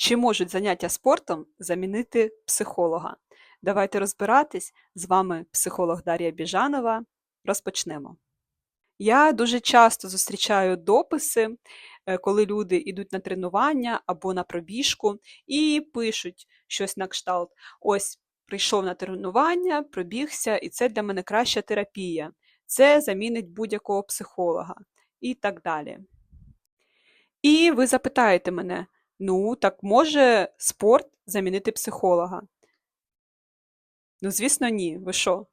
Чи можуть заняття спортом замінити психолога? Давайте розбиратись. З вами психолог Дар'я Біжанова. Розпочнемо. Я дуже часто зустрічаю дописи, е, коли люди йдуть на тренування або на пробіжку і пишуть щось на кшталт. Ось прийшов на тренування, пробігся, і це для мене краща терапія. Це замінить будь-якого психолога і так далі. І ви запитаєте мене: ну, так може спорт замінити психолога? Ну, звісно, ні. Ви що?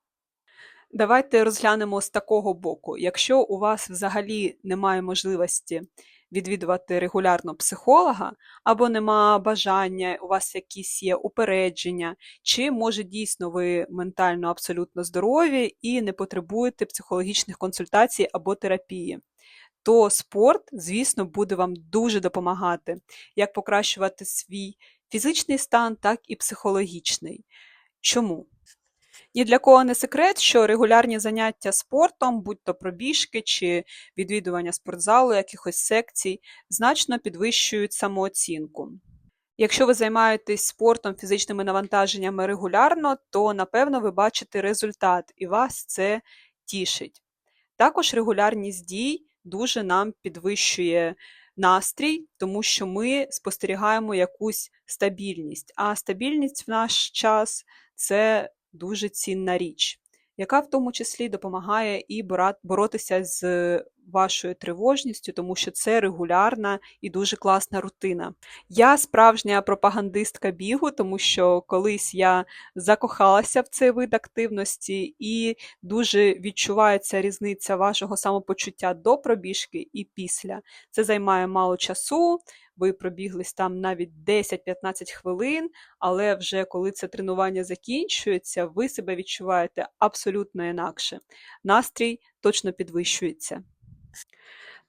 Давайте розглянемо з такого боку. Якщо у вас взагалі немає можливості відвідувати регулярно психолога, або нема бажання, у вас якісь є упередження, чи може дійсно ви ментально абсолютно здорові і не потребуєте психологічних консультацій або терапії, то спорт, звісно, буде вам дуже допомагати, як покращувати свій фізичний стан, так і психологічний. Чому? Ні для кого не секрет, що регулярні заняття спортом, будь то пробіжки чи відвідування спортзалу, якихось секцій, значно підвищують самооцінку. Якщо ви займаєтесь спортом, фізичними навантаженнями регулярно, то напевно ви бачите результат і вас це тішить. Також регулярність дій дуже нам підвищує настрій, тому що ми спостерігаємо якусь стабільність. А стабільність в наш час це дуже цінна річ, яка в тому числі допомагає і боротися з вашою тривожністю, тому що це регулярна і дуже класна рутина. Я справжня пропагандистка бігу, тому що колись я закохалася в цей вид активності, і дуже відчувається різниця вашого самопочуття до пробіжки і після. Це займає мало часу ви пробіглись там навіть 10-15 хвилин, але вже коли це тренування закінчується, ви себе відчуваєте абсолютно інакше. Настрій точно підвищується.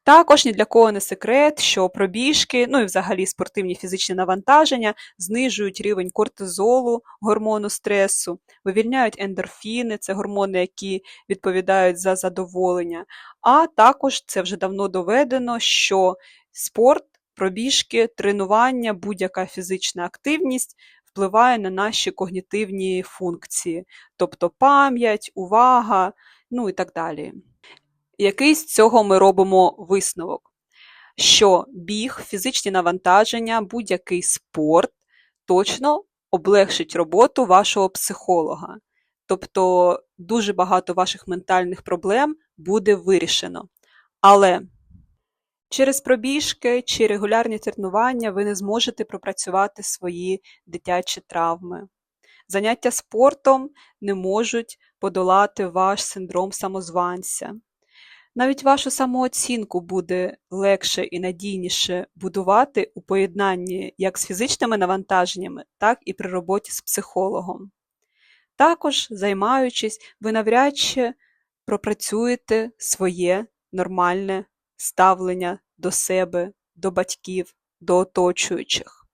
Також ні для кого не секрет, що пробіжки, ну і взагалі спортивні фізичні навантаження знижують рівень кортизолу, гормону стресу, вивільняють ендорфіни, це гормони, які відповідають за задоволення. А також це вже давно доведено, що спорт пробіжки, тренування, будь-яка фізична активність впливає на наші когнітивні функції, тобто пам'ять, увага, ну і так далі. Який з цього ми робимо висновок? Що біг, фізичні навантаження, будь-який спорт точно облегшить роботу вашого психолога. Тобто дуже багато ваших ментальних проблем буде вирішено. Але Через пробіжки чи регулярні тренування ви не зможете пропрацювати свої дитячі травми. Заняття спортом не можуть подолати ваш синдром самозванця. Навіть вашу самооцінку буде легше і надійніше будувати у поєднанні як з фізичними навантаженнями, так і при роботі з психологом. Також, займаючись, ви навряд чи пропрацюєте своє нормальне ставлення до себе, до батьків, до оточуючих.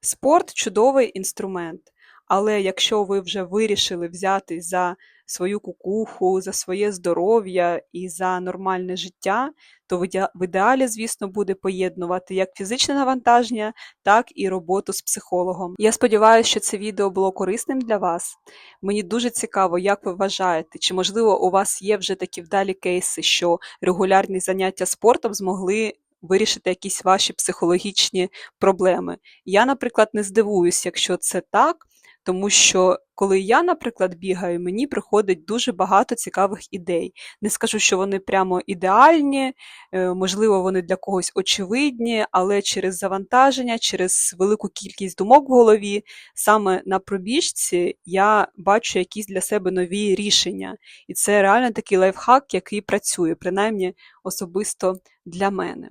Спорт чудовий інструмент, але якщо ви вже вирішили взяти за свою кукуху, за своє здоров'я і за нормальне життя, то в ідеалі, звісно, буде поєднувати як фізичне навантаження, так і роботу з психологом. Я сподіваюся, що це відео було корисним для вас. Мені дуже цікаво, як ви вважаєте, чи можливо у вас є вже такі вдалі кейси, що регулярні заняття спортом змогли. Вирішити якісь ваші психологічні проблеми. Я, наприклад, не здивуюсь, якщо це так, тому що коли я, наприклад, бігаю, мені приходить дуже багато цікавих ідей. Не скажу, що вони прямо ідеальні, е, можливо, вони для когось очевидні, але через завантаження, через велику кількість думок в голові, саме на пробіжці я бачу якісь для себе нові рішення. І це реально такий лайфхак, який працює, принаймні особисто для мене.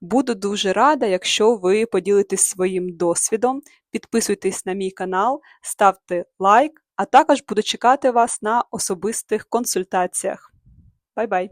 Буду дуже рада, якщо ви поділитесь своїм досвідом, підписуйтесь на мій канал, ставте лайк, а також буду чекати вас на особистих консультаціях. Бай-бай!